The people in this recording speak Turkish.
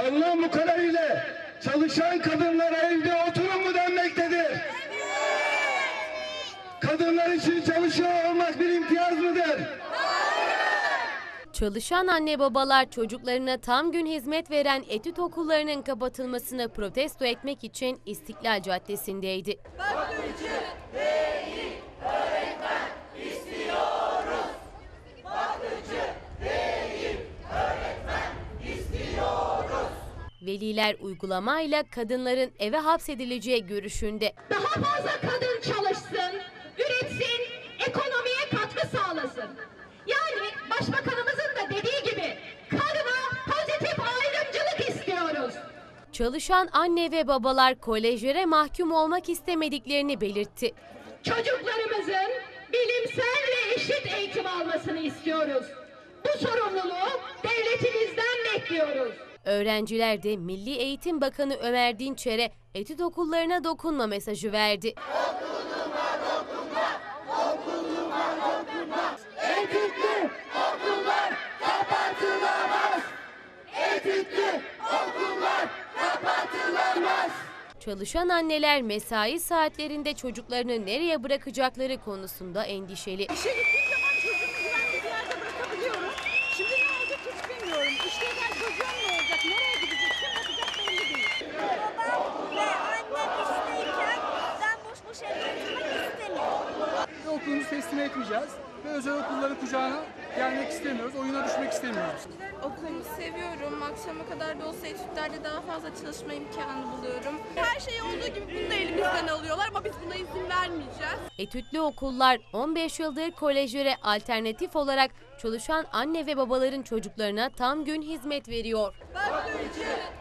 Alınan bu karar ile çalışan kadınlara evde oturun mu denmektedir? Kadınlar için çalışıyor olmak bir imtiyaz mıdır? Çalışan anne babalar çocuklarına tam gün hizmet veren etüt okullarının kapatılmasını protesto etmek için İstiklal Caddesi'ndeydi. Veliler uygulamayla kadınların eve hapsedileceği görüşünde. daha fazla kadın çalışsın, üretsin, ekonomiye katkı sağlasın. Yani başbakanımızın da dediği gibi kadına pozitif ayrımcılık istiyoruz. Çalışan anne ve babalar kolejlere mahkum olmak istemediklerini belirtti. Çocuklarımızın bilimsel ve eşit eğitim almasını istiyoruz. Bu sorumluluğu devletimizden bekliyoruz. Öğrenciler de Milli Eğitim Bakanı Ömer Dinçer'e etüt okullarına dokunma mesajı verdi. Etütlü okullar kapatılamaz. Etütlü okullar kapatılamaz. Çalışan anneler mesai saatlerinde çocuklarını nereye bırakacakları konusunda endişeli. İşe gittiğim zaman ve okulumuzu teslim etmeyeceğiz. Ve özel okulların kucağına gelmek istemiyoruz, oyuna düşmek istemiyoruz. Okulumu seviyorum. Akşama kadar da olsa etütlerde daha fazla çalışma imkanı buluyorum. Her şey olduğu gibi bunu da elimizden alıyorlar ama biz buna izin vermeyeceğiz. Etütlü okullar 15 yıldır kolejlere alternatif olarak çalışan anne ve babaların çocuklarına tam gün hizmet veriyor. Bakıcı